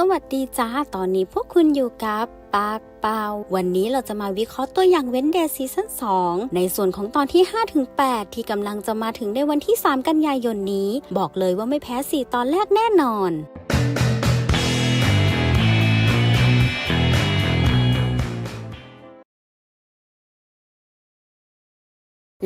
สวัสดีจ้า ตอนนี้พวกคุณอยู่กับปากเปาวันนี้เราจะมาวิเคราะห์ตัวอย่างเว้นเดย์ซีซั่น2ในส่วนของตอนที่ 5-8 ที่กำลังจะมาถึงในวันที่ 3 กันยายนนี้ บอกเลยว่าไม่แพ้ 4 ตอนแรกแน่นอน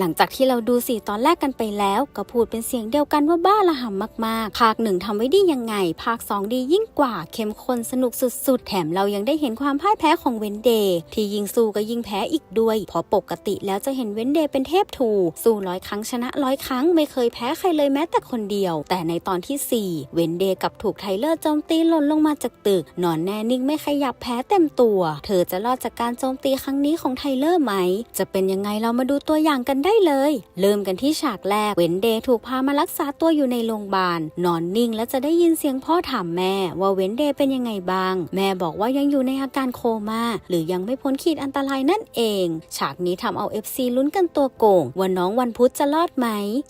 หลังจากที่เราดูสี่ตอนแรกกันไปแล้ว ก็พูดเป็นเสียงเดียวกันว่าบ้าระห่ำมากๆ ภาคหนึ่งทำไว้ดียังไง ภาคสองดียิ่งกว่า เข้มข้นสนุกสุดๆ แถมเรายังได้เห็นความพ่ายแพ้ของเวนเดย์ที่ยิงสู้ก็ยิงแพ้อีกด้วย เพราะปกติแล้วจะเห็นเวนเดย์เป็นเทพถูสู้ร้อยครั้งชนะร้อยครั้งไม่เคยแพ้ใครเลยแม้แต่คนเดียว แต่ในตอนที่ 4 เวนเดย์กับถูกไทเลอร์โจมตีหล่นลงมาจากตึก นอนแน่นิ่งไม่ขยับแพ้เต็มตัว เธอจะรอดจากการโจมตีครั้งนี้ของไทเลอร์ไหม จะเป็นยังไงเรามาดูตัวอย่างกันได้เลย เริ่มกันที่ฉากแรกเวนเดย์ถูกพามารักษาตัวอยู่ในโรงพยาบาล นอนนิ่งและจะได้ยินเสียงพ่อถามแม่ ว่าเวนเดย์เป็นยังไงบ้าง แม่บอกว่ายังอยู่ในอาการโคม่าหรือยังไม่พ้นขีดอันตรายนั่นเอง ฉากนี้ทำเอา FC ลุ้นกันตัวโก่งว่าน้องวันพุธจะรอดไหม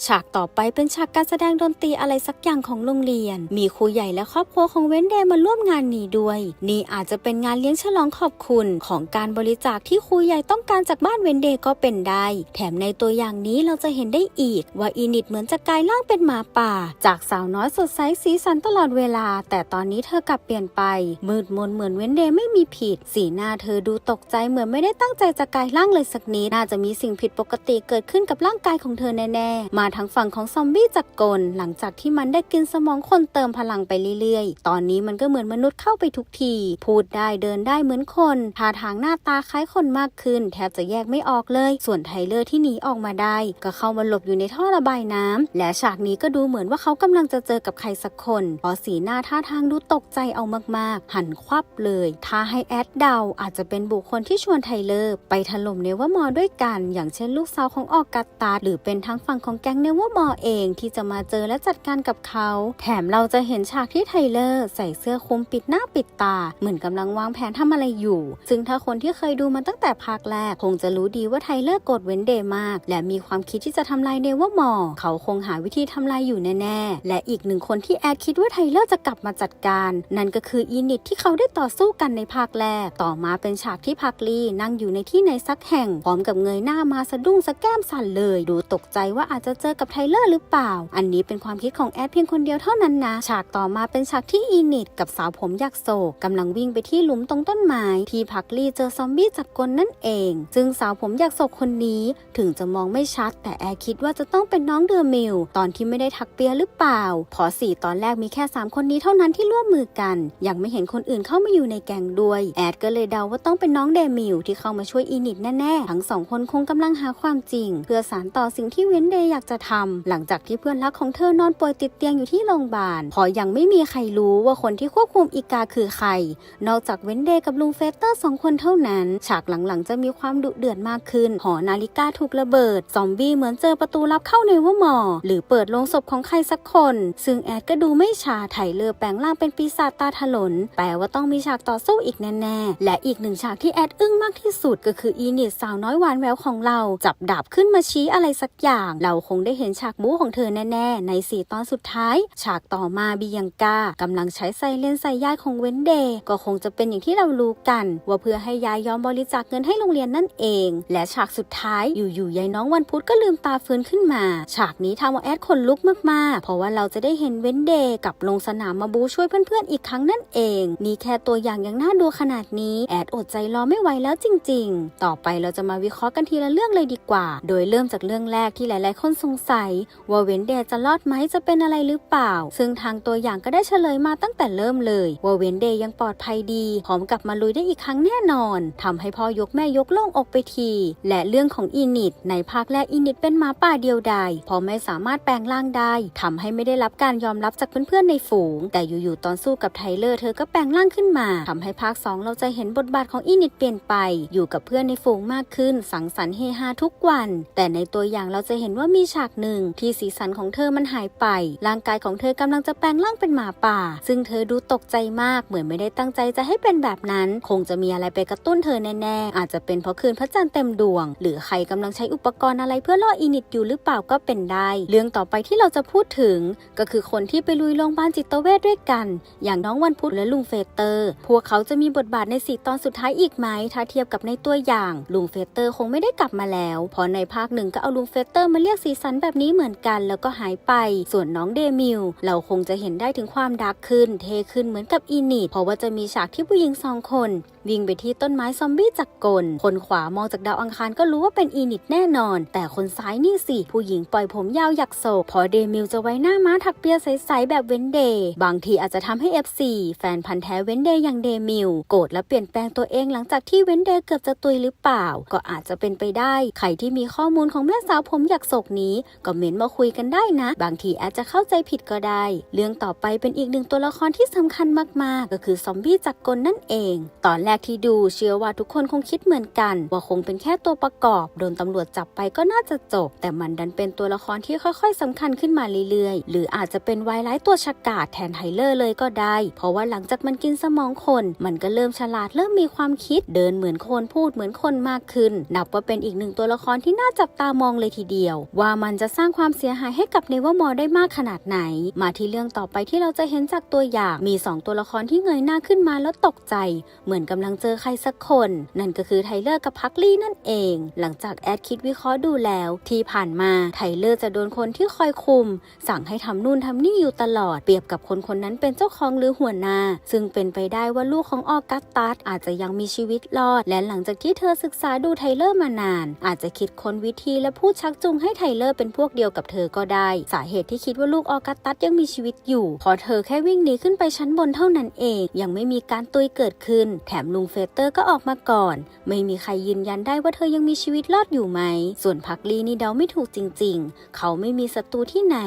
ฉากต่อไปเป็นฉากการแสดงดนตรีอะไรสักอย่างของโรงเรียน มีครูใหญ่และครอบครัวของเวนเดย์มาร่วมงานนี้ด้วย นี่อาจจะเป็นงานเลี้ยงฉลองขอบคุณของการบริจาคที่ครูใหญ่ต้องการจากบ้านเวนเดย์ก็เป็นได้ แถมในตัวอย่างนี้เราจะเห็นได้อีก ว่าอีนิดเหมือนจะกลายร่างเป็นหมาป่า จากสาวน้อยสดใสสีสันตลอดเวลา แต่ตอนนี้เธอกลับเปลี่ยนไป มืดมนเหมือนเวนเดย์ไม่มีผิด สีหน้าเธอดูตกใจเหมือนไม่ได้ตั้งใจจะกลายร่างเลยสักนิดน่าจะมีสิ่งผิดปกติเกิดขึ้นกับร่างกายของเธอแน่ๆ มาทั้งฝั่งของซอมบี้จักรกลหลังจากที่มันได้กินสมองคนเติมพลังไปเรื่อยๆ ตอนนี้มันก็เหมือนมนุษย์เข้าไปทุกที พูดได้เดินได้เหมือนคนท่าทางหน้าตาคล้ายคนมากขึ้น แทบจะแยกไม่ออกเลย ส่วนไทเลอร์ที่หนีออกมาได้ ก็เข้ามาหลบอยู่ในท่อระบายน้ำและฉากนี้ก็ดูเหมือนว่าเขากำลังจะเจอกับใครสักคนเพราะสีหน้าท่าทางดูตกใจเอามากๆ หันควับเลย ถ้าให้แอดเดาอาจจะเป็นบุคคลที่ชวนไทเลอร์ไปถล่มเนวมอด้วยกัน อย่างเช่นลูกสาวของออกัสตาหรือเป็นทั้งฝั่งของแก๊งเนวมอเองที่จะมาเจอและจัดการกับเขา แถมเราจะเห็นฉากที่ไทเลอร์ใส่เสื้อคลุมปิดหน้าปิดตา เหมือนกำลังวางแผนทำอะไรอยู่ ซึ่งถ้าคนที่เคยดูมาตั้งแต่ภาคแรก คงจะรู้ดีว่าไทเลอร์กรธเว้นเดย์มากและมีความคิดที่จะทำลายเนวมอร์เขาคงหาวิธีทำลายอยู่แน่ๆ และอีกหนึ่งคนที่แอดคิดว่าไทเลอร์จะกลับมาจัดการ นั่นก็คืออีนิดที่เขาได้ต่อสู้กันในภาคแรก ต่อมาเป็นฉากที่พักลีนั่งอยู่ในที่ในสักแห่งพร้อมกับเงยหน้ามาสะดุ้งสะแก้มสั่นเลย ดูตกใจว่าอาจจะเจอกับไทเลอร์หรือเปล่า อันนี้เป็นความคิดของแอดเพียงคนเดียวเท่านั้นนะ ฉากต่อมาเป็นฉากที่อีนิดกับสาวผมยักโศกกำลังวิ่งไปที่หลุมตรงต้นไม้ที่พักลีเจอซอมบี้จับกลนั่นเอง ซึ่งสาวผมยักโศกคนนี้ถึงจะมองไม่ชัด แต่แอดคิดว่าจะต้องเป็นน้องเดอร์มิลตอนที่ไม่ได้ทักเปียหรือเปล่า พอสี่ตอนแรกมีแค่ 3 คนนี้เท่านั้นที่ร่วมมือกัน ยังไม่เห็นคนอื่นเข้ามาอยู่ในแกงด้วย แอดก็เลยเดาว่าต้องเป็นน้องเดมิลที่เข้ามาช่วยอีนิดแน่ๆ ทั้งสองคนคงกำลังหาความจริง เพื่อสารต่อสิ่งที่เว้นเดย์อยากจะทำหลังจากที่เพื่อนรักของเธอนอนป่วยติดเตียงอยู่ที่โรงพยาบาล พอยังไม่มีใครรู้ว่าคนที่ควบคุมอีกาคือใคร นอกจากเว้นเดย์กับลุงเฟสเตอร์สองคนเท่านั้น ฉากหลังๆจะมีความดุเดือดมากขึ้น หอนาฬิกาถูกระเบิดิด ซอมบี้เหมือนเจอประตูลับเข้าในว่ามอ หรือเปิดโลงศพของใครสักคน ซึ่งแอดก็ดูไม่ชาไถเลอแปลงร่างเป็นปีศาจตาถลน แปลว่าต้องมีฉากต่อสู้อีกแน่ๆ และอีกหนึ่งฉากที่แอดอึ้งมากที่สุดก็คืออีนิดสาวน้อยหวานแววของเรา จับดาบขึ้นมาชี้อะไรสักอย่าง เราคงได้เห็นฉากบู๊ของเธอแน่ๆ ในสี่ตอนสุดท้าย ฉากต่อมาบียังกากำลังใช้ไซเลนใส่ยายของเวนเดย์ก็คงจะเป็นอย่างที่เรารู้กัน ว่าเพื่อให้ยายยอมบริจาคเงินให้โรงเรียนนั่นเอง และฉากสุดท้ายอยู่ๆยายน้องวันพุธก็ลืมตาฟื้นขึ้นมา ฉากนี้ทำเอาแอดขนลุกมากๆ เพราะว่าเราจะได้เห็นเวนเดย์กับลงสนามมาบูช่วยเพื่อนๆอีกครั้งนั่นเองนี่แค่ตัวอย่างยังน่าดูขนาดนี้แอดอดใจรอไม่ไหวแล้วจริง ๆ ต่อไปเราจะมาวิเคราะห์กันทีละเรื่องเลยดีกว่า โดยเริ่มจากเรื่องแรกที่หลายๆ คนสงสัย ว่าเวนเดย์จะรอดไหมจะเป็นอะไรหรือเปล่า ซึ่งทางตัวอย่างก็ได้เฉลยมาตั้งแต่เริ่มเลย ว่าเวนเดย์ยังปลอดภัยดีพร้อมกลับมาลุยได้อีกครั้งแน่นอนทำให้พ่อยกแม่ยกโล่งอกไปที และเรื่องของอีนิดในภาคแรกอีนิดเป็นหมาป่าเดียวดายเพราะไม่สามารถแปลงร่างได้ทำให้ไม่ได้รับการยอมรับจากเพื่อนๆในฝูง แต่อยู่ๆตอนสู้กับไทเลอร์เธอก็แปลงร่างขึ้นมาทำให้ภาค 2 เราจะเห็นบทบาทของอีนิดเปลี่ยนไป อยู่กับเพื่อนในฝูงมากขึ้น สังสรรค์เฮฮาทุกวัน แต่ในตัวอย่างเราจะเห็นว่ามีฉากหนึ่งที่สีสันของเธอมันหายไป ร่างกายของเธอกำลังจะแปลงร่างเป็นหมาป่า ซึ่งเธอดูตกใจมากเหมือนไม่ได้ตั้งใจจะให้เป็นแบบนั้น คงจะมีอะไรไปกระตุ้นเธอแน่ๆอาจจะเป็นเพราะคืนพระจันทร์เต็มดวง หรือใครกำลังใช้อุปกรณ์อะไรเพื่อล่ออีนิดอยู่หรือเปล่าก็เป็นได้ เรื่องต่อไปที่เราจะพูดถึง ก็คือคนที่ไปลุยโรงพยาบาลจิตเวชด้วยกัน อย่างน้องวันพุธและลุงเฟเตอร์ พวกเขาจะมีบทบาทในสี่ตอนสุดท้ายอีกไหมถ้าเทียบกับในตัวอย่าง ลุงเฟเตอร์คงไม่ได้กลับมาแล้วพราะในภาคหนึ่งก็เอาลุงเฟเตอร์มาเรียกสีสันแบบนี้เหมือนกันแล้วก็หายไป ส่วนน้องเดมิลเราคงจะเห็นได้ถึงความดาร์กขึ้น เทขึ้นเหมือนกับอีนิดเพราะว่าจะมีฉากที่ผู้หญิงสองคน วิ่งไปที่ต้นไม้ซอมบี้จักกลคนขวามองจากดาวอังคารก็รู้ว่าเป็นอีนิดแน่นอนแต่คนซ้ายนี่สิผู้หญิงปล่อยผมยาวหยักโศกพอเดมิลจะไว้หน้าม้าถักเปียใสๆแบบเวนเดย์บางทีอาจจะทำให้ FC แฟนพันธ์แท้เวนเดย์อย่างเดมิลโกรธและเปลี่ยนแปลงตัวเองหลังจากที่เวนเดย์เกือบจะตุยหรือเปล่า ก็อาจจะเป็นไปได้ ใครที่มีข้อมูลของแม่สาวผมหยักโศกนี้ ก็เม้นมาคุยกันได้นะ บางทีอาจจะเข้าใจผิดก็ได้ เรื่องต่อไปเป็นอีกหนึ่งตัวละครที่สำคัญมากๆ ก็คือซอมบี้จักรกลนั่นเอง ตอนแรกที่ดูเชื่อว่าทุกคนคงคิดเหมือนกัน ว่าคงเป็นแค่ตัวประกอบโดนตำรวจจับไปก็น่าจะจบ แต่มันดันเป็นตัวละครที่ค่อย ๆสำคัญขึ้นมาเรื่อยๆ หรืออาจจะเป็นไวร้ายตัวฉกาจแทนไทเลอร์เลยก็ได้ เพราะว่าหลังจากมันกินสมองคน มันก็เริ่มฉลาดเริ่มมีความคิดเดินเหมือนคนพูดเหมือนคนมากขึ้น นับว่าเป็นอีกหนึ่งตัวละครที่น่าจับตามองเลยทีเดียว ว่ามันจะสร้างความเสียหายให้กับเนเวอร์ได้มากขนาดไหน มาที่เรื่องต่อไปที่เราจะเห็นจากตัวอย่างมีสองตัวละครที่เงยหน้าขึ้นมาแล้วตกใจ เหมือนกำลังเจอใครสักคน นั่นก็คือไทเลอร์กับพักลี่นั่นเอง หลังจากแอดคิดวิเคราะห์ดูแล้ว ที่ผ่านมาไทเลอร์จะโดนคนที่คอยคุม สั่งให้ทำนู่นทำนี่อยู่ตลอด เปรียบกับคนคนนั้นเป็นเจ้าของหรือหัวหน้า ซึ่งเป็นไปได้ว่าลูกของออกัสตัสอาจจะยังมีชีวิตรอด และหลังจากที่เธอศึกษาดูไทเลอร์มานาน อาจจะคิดค้นวิธีและพูดชักจูงให้ไทเลอร์เป็นพวกเดียวกับเธอก็ได้ สาเหตุที่คิดว่าลูกออกัสตัสยังมีชีวิตอยู่เพราะเธอแค่วิ่งหนีขึ้นไปชั้นบนเท่านั้นเอง ยังไม่มีการตุยเกิดขึ้น แถมลุงเฟเตอร์ก็ออกมาก่อน ไม่มีใครยืนยันได้ว่าเธอยังมีชีวิตรอดอยู่ไหมส่วนพักลีนี่เดาไม่ถูกจริง ๆ เขาไม่มีศัตรูที่ไหน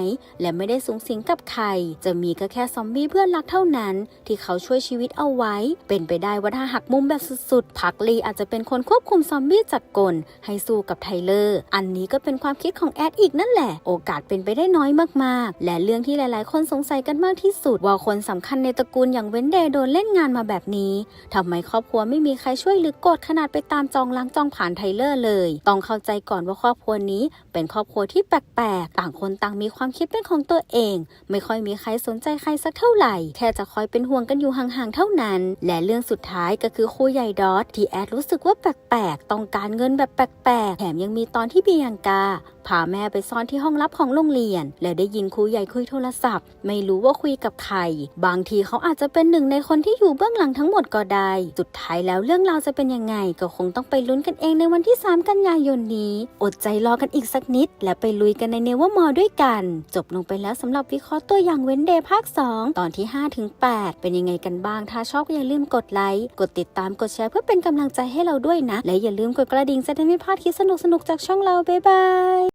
และไม่ได้สูงสิงกับใคร จะมีก็แค่ซอมบี้เพื่อนรักเท่านั้น ที่เขาช่วยชีวิตเอาไว้ เป็นไปได้ว่าถ้าหักมุมแบบสุดๆพักลีอาจจะเป็นคนควบคุมซอมบี้จักกลให้สู้กับไทเลอร์ อันนี้ก็เป็นความคิดของแอดอีกนั่นแหละ โอกาสเป็นไปได้น้อยมากๆ และเรื่องที่หลายๆ คนสงสัยกันมากที่สุด ว่าคนสำคัญในตระกูลอย่างเวนเดย์โดนเล่นงานมาแบบนี้ทำไมครอบครัวไม่มีใครช่วยหรือโกรธขนาดไปตามจองล้างจองผ่านไทเลอร์เลย ต้องเข้าใจก่อนว่าครอบครัวนี้เป็นครอบครัวที่แปลกๆ ต่างคนต่างมีความคิดเป็นของตัวเอง ไม่ค่อยมีใครสนใจใครสักเท่าไหร่ แค่จะคอยเป็นห่วงกันอยู่ห่างๆ เท่านั้น และเรื่องสุดท้ายก็คือครูใหญ่ดอทที่แอดรู้สึกว่าแปลกๆ ต้องการเงินแบบแปลกๆ แถมยังมีตอนที่บียงกาพาแม่ไปซ่อนที่ห้องลับของโรงเรียน แล้วได้ยินครูใหญ่คุยโทรศัพท์ ไม่รู้ว่าคุยกับใคร บางทีเขาอาจจะเป็นหนึ่งในคนที่อยู่เบื้องหลังทั้งหมดก็ได้ สุดท้ายแล้วเรื่องราวจะเป็นยังไง ก็คงต้องไปลุ้นกันเองในวันที่ 3 กันยายนนี้นี้ อดใจรอกันอีกสักนิด และไปลุยกันในเนวมอด้วยกัน จบลงไปแล้วสำหรับวิเคราะห์ตัวอย่างเว้นเดย์ภาค 2 ตอนที่5ถึง8เป็นยังไงกันบ้าง ถ้าชอบก็อย่าลืมกดไลค์กดติดตามกดแชร์เพื่อเป็นกำลังใจให้เราด้วยนะ และอย่าลืมกดกระดิ่งจะได้ไม่พลาดคลิปสนุกๆจากช่องเราบ๊ายบาย